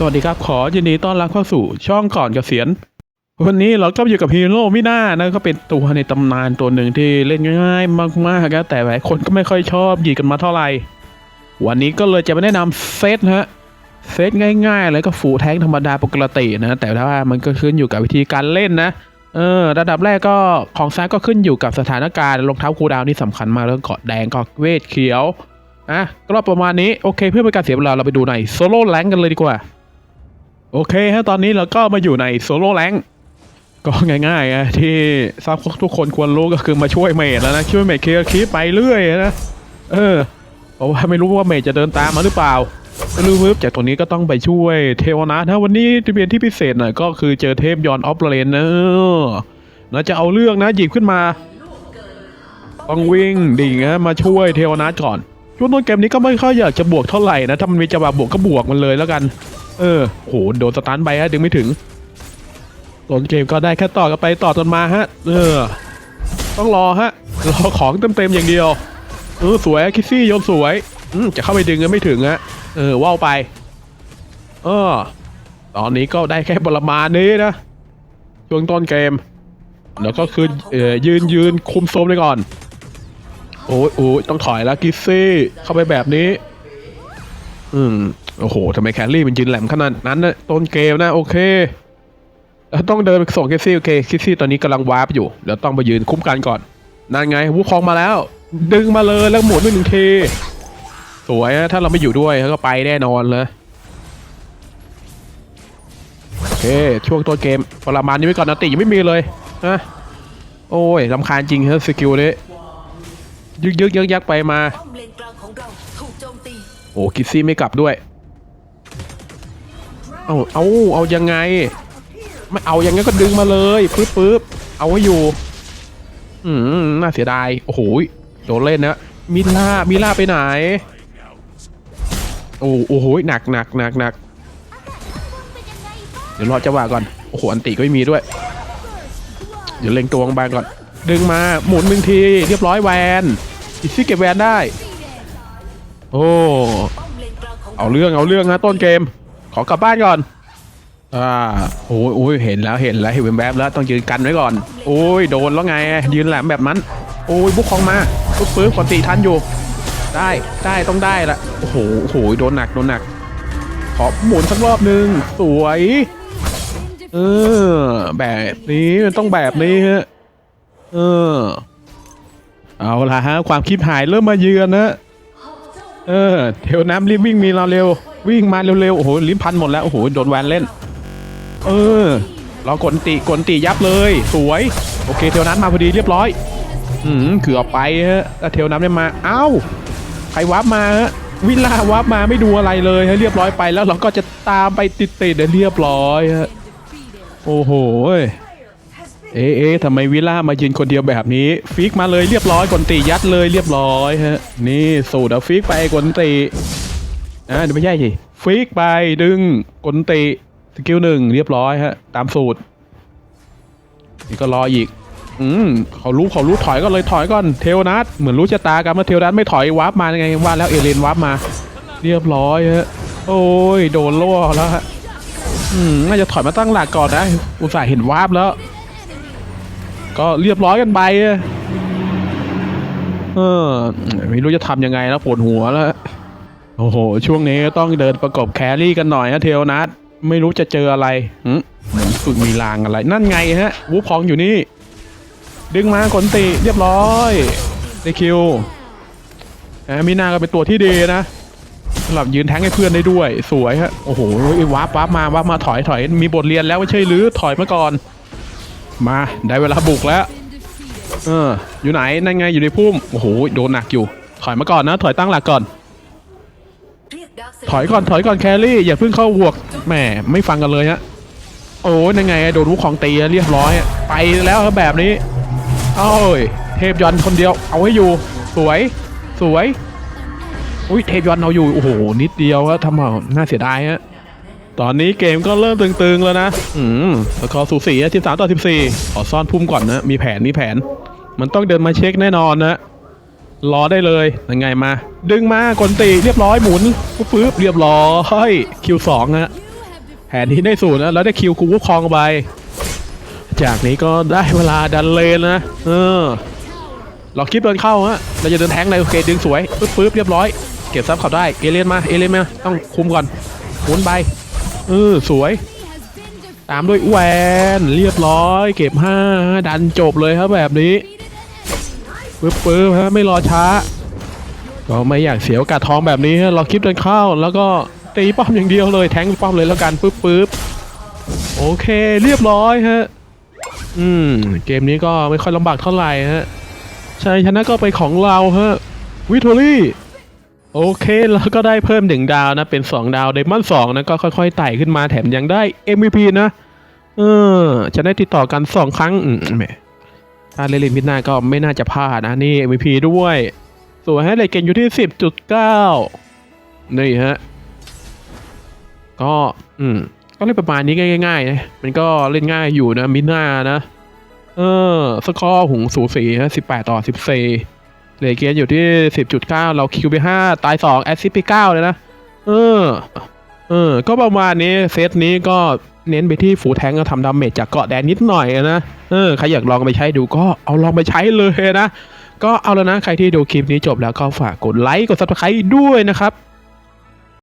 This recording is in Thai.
สวัสดีครับ ขอยินดีต้อนรับเข้าสู่ช่องก่อนเกษียณ วันนี้เราก็อยู่กับฮีโร่มิน่านะก็เป็นตัวในตำนานตัวหนึ่งที่เล่นง่ายมากๆนะแต่หลายคนก็ไม่ค่อยชอบหยิกันมาเท่าไหร่ วันนี้ก็เลยจะมาแนะนำเซตนะฮะเซตง่ายๆเลยก็ฟูแท้งธรรมดาปกตินะแต่ว่ามันก็ขึ้นอยู่กับวิธีการเล่นนะเออระดับแรกก็ของซ้ายก็ขึ้นอยู่กับสถานการณ์รองเท้าคูดาวนี่สำคัญมากเรื่องเกาะแดงเกาะเวทเขียวอะก็ประมาณนี้โอเคเพื่อเป็นการเสียเวลาเราไปดูในโซโล่แรงกันเลยดีกว่า โอเคฮะตอนนี้เราก็มาอยู่ในโซโล่แรงก็ง่ายๆอะที่ทราบทุกคนควรรู้ก็คือมาช่วยเมดแล้วนะช่วยเมดเคลียร์คลิปไปเรื่อยนะเออเพราะว่าไม่รู้ว่าเมดจะเดินตามมาหรือเปล่าไม่รู้ปึ๊บจากตรงนี้ก็ต้องไปช่วยเทวนาถนะวันนี้ที่เป็นที่พิเศษหน่อยก็คือเจอเทพยอนออฟเลนนะเออน่าจะเอาเรื่องนะหยิบขึ้นมาต้องวิ่งดิ่งนะมาช่วยเทวนาก่อนช่วงต้นเกมนี้ก็ไม่ค่อยอยากจะบวกเท่าไหร่นะถ้ามันมีจังหวะบวกก็บวกมันเลยแล้วกัน เออโหโดนสตันไปฮะดึงไม่ถึงต้นเกมก็ได้แค่ต่อกันไปต่อจนมาฮะ เออ ต้องรอฮะ รอของเต็มๆอย่างเดียว เออสวยคิซี่โยนสวยอืมจะเข้าไปดึงก็ไม่ถึงฮะ เออว่าวไปเออตอนนี้ก็ได้แค่ประมาณนี้นะช่วงต้นเกม แล้วก็คือเออยืนยืนคุมโซมไปก่อน โอ้ยโอ้ยต้องถอยแล้วกิซี่เข้าไปแบบนี้ อืม โอ้โหทำไมแคลรี่มันยืนแหลมขนาดนั้นนะต้นเกมนะโอเคต้องเดินไปส่งคิซี่โอเคคิซี่ตอนนี้กำลังวาร์ปอยู่เดี๋ยวต้องไปยืนคุ้มกันก่อนนั่นไงวูคองมาแล้ว ดึงมาเลยแล้วหมุนไปหนึ่งทีสวยนะถ้าเราไม่อยู่ด้วยเขาก็ไปแน่นอนเลยโอเคช่วงต้นเกมประมาณนี้ไว้ก่อนนะติยังไม่มีเลยนะโอ้ยลำคาญจริงฮะสกิลนี้ยึกยึกยักยักไปมาโอ้คิซี่ไม่กลับด้วย เอาเอาเอายังไง ไม่เอาย่างงั้ก็ดึงมาเลยปึ๊บปึ๊บเอาไว้อยู่ อืมน่าเสียดายโอ้โหโดนเล่นนะมิล่ามิล่าไปไหน โอ้โอ้โหหนักหนักหนักหนักเดี๋ยวรอจังหวะก่อนโอ้โหอันติก็ไม่มีด้วย เดี๋ยวเล็งตัวบางก่อน ดึงมาหมุนหนึ่งทีเรียบร้อยแวนอีซี่เก็บแวนได้ โอ้เอาเรื่องเอาเรื่องฮะต้นเกม อกลับบ้านก่อน อ่าโอ้ยโอ้ยเห็นแล้วเห็นแล้วเห็นแวบแล้วต้องยืนกันไว้ก่อน โอ้ยโดนแล้วไง ยืนแหลมแบบนั้น โอ้ยบุกคองมาปึ๊บปึ๊บกตีทันอยู่ ได้ได้ต้องได้ละโอ้โหโอ้โหโดนหนักโดนหนัก ขอหมุนสักรอบหนึ่งสวยเออแบบนี้ต้องแบบนี้ฮะเออ เอาละฮะ ความคิดหายเริ่มมาเยือนนะ เออเทวน้ำรีบวิ่งมีเราเร็ว วิ่งมาเร็วๆ โอ้โห ลิ้นพันหมดแล้ว โอ้โห โดนแวนเล่น เออ เรอกดตีกดตียับเลย สวย โอเค เทวน้ำมาพอดีเรียบร้อย อืมเกือบไปฮะแล้วเทวน้ำได้มา เอ้า ใครวับมาฮะ วิล่าวับมาไม่ดูอะไรเลยฮะเรียบร้อยไปแล้วเราก็จะตามไปติดๆเดี๋ยวเรียบร้อยฮะ โอ้โหเอ๊ะทำไมวิล่ามายืนคนเดียวแบบนี้ ฟิกมาเลยเรียบร้อยกลตียัดเลยเรียบร้อยฮะ นี่สูตรเอาฟิกไปกลตี อ่าเดี๋ยวไม่ใช่สิฟิกไปดึงกลตีสกิลหนึ่งเรียบร้อยฮะ ตามสูตร นี่ก็รออีก อืมเขารู้เขารู้ถอยก็เลยถอยก่อนเทวนัทเหมือนรู้ชะตากรรมว่าเทวนัทไม่ถอยวาร์ปมาไงว่าแล้วเอเลนวาร์ปมา เรียบร้อยฮะ โอ้ยโดนล่อแล้วฮะอืมน่าจะถอยมาตั้งหลักก่อนนะอุตส่าห์เห็นวาร์ปแล้ว ก็เรียบร้อยกันไปอะเออไม่รู้จะทำยังไงแล้วปวดหัวแล้ว โอ้โห ช่วงนี้ต้องเดินประกบแครี่กันหน่อยนะเทลนัทไม่รู้จะเจออะไรหึเหมือนฝึกมีลางอะไร นั่นไงฮะ วูฟพองอยู่นี่ ดึงมาขนติเรียบร้อยได้คิวแอมินาก็เป็นตัวที่ดีนะสำหรับยืนแทงให้เพื่อนได้ด้วย สวยฮะ โอ้โหวาร์ปวาร์ปมาวาร์ปมาถอยถอย มีบทเรียนแล้วไม่ใช่หรือถอยมาก่อน มาได้เวลาบุกแล้ว เออ อยู่ไหนนั่นไงอยู่ในพุ่ม โอ้โห โดนหนักอยู่ ถอยมาก่อนนะ ถอยตั้งหลักก่อน ถอยก่อนถอยก่อนแครี่อย่าเพิ่งเข้าบวกแหมไม่ฟังกันเลยฮะโอ้ยนั่นไงโดนลูกของตีเรียบร้อยไปแล้วครับแบบนี้โอ้ยเทพยอนต์คนเดียว เอาให้อยู่ สวยสวยอุ้ยเทพยอนต์เอาอยู่โอ้โหนิดเดียวอะทำเอาน่าเสียดายฮะตอนนี้เกมก็เริ่มตึงๆแล้วนะ อืมสกอร์สูสีสิบสามต่อสิบสี่ขอซ่อนพุ่มก่อนนะ มีแผนมีแผน มันต้องเดินมาเช็คแน่นอนนะ รอได้เลยยังไงมา ดึงมากลตีเรียบร้อยหมุนปุ๊บปุ๊บเรียบร้อยคิวสองฮะแผนนี้ได้สูตรนะแล้วได้คิวคูวูคองไปจากนี้ก็ได้เวลาดันเลนนะ เออเราคลิปเดินเข้าฮะ เราจะเดินแทงเลยโอเคดึงสวยปึ๊บปึ๊บเรียบร้อย เก็บซับเขาได้ เอเลนมา เอเลนมา ต้องคุมก่อนหมุนไปเออสวย ตามด้วยแวนเรียบร้อย เก็บห้าดันจบเลยครับแบบนี้ ปึ๊บปึ๊บฮะไม่รอช้า ก็ไม่อยากเสียโอกาสทองแบบนี้เราคลิปเดินเข้า แล้วก็ตีป้อมอย่างเดียวเลยแทงป้อมเลยแล้วกันปึ๊บปึ๊บโอเคเรียบร้อยฮะ อืม เกมนี้ก็ไม่ค่อยลำบากเท่าไหร่ฮะชัยชนะก็เป็นของเราฮะวิทอรี่โอเคแล้วก็ได้เพิ่มหนึ่งดาวนะ เป็น 2 ดาวเดมอนสองนะก็ค่อยๆไต่ขึ้นมาแถมยังได้ MVP นะ เออจะได้ติดต่อกัน 2 ครั้งอืมแหม ถ้าเล่นลิมิตหน้าก็ไม่น่าจะพลาดนะนี่ MVP ด้วย ส่วนให้เลเกณฑ์อยู่ที่ 10.9 นี่ฮะ ก็อืมก็เล่นประมาณนี้ง่ายๆนะมันก็เล่นง่ายอยู่นะมิน่านะ เออ สกอร์หุงสูสีฮะ18ต่อ14เหลยเกณฑ์อยู่ที่10.9เราคิวไป5ตาย2แอสซิสต์ไป9เลยนะ เออ เออ ก็ประมาณนี้ เซตนี้ก็ เน้นไปที่ฟูแทงก็ทำดาเมจจากเกาะแดนนิดหน่อยนะเออใครอยากลองไปใช้ดูก็เอาลองไปใช้เลยนะ ก็เอาแล้วนะ ใครที่ดูคลิปนี้จบแล้วก็ฝากกดไลค์กด s u b s c r i b ์ด้วยนะครับ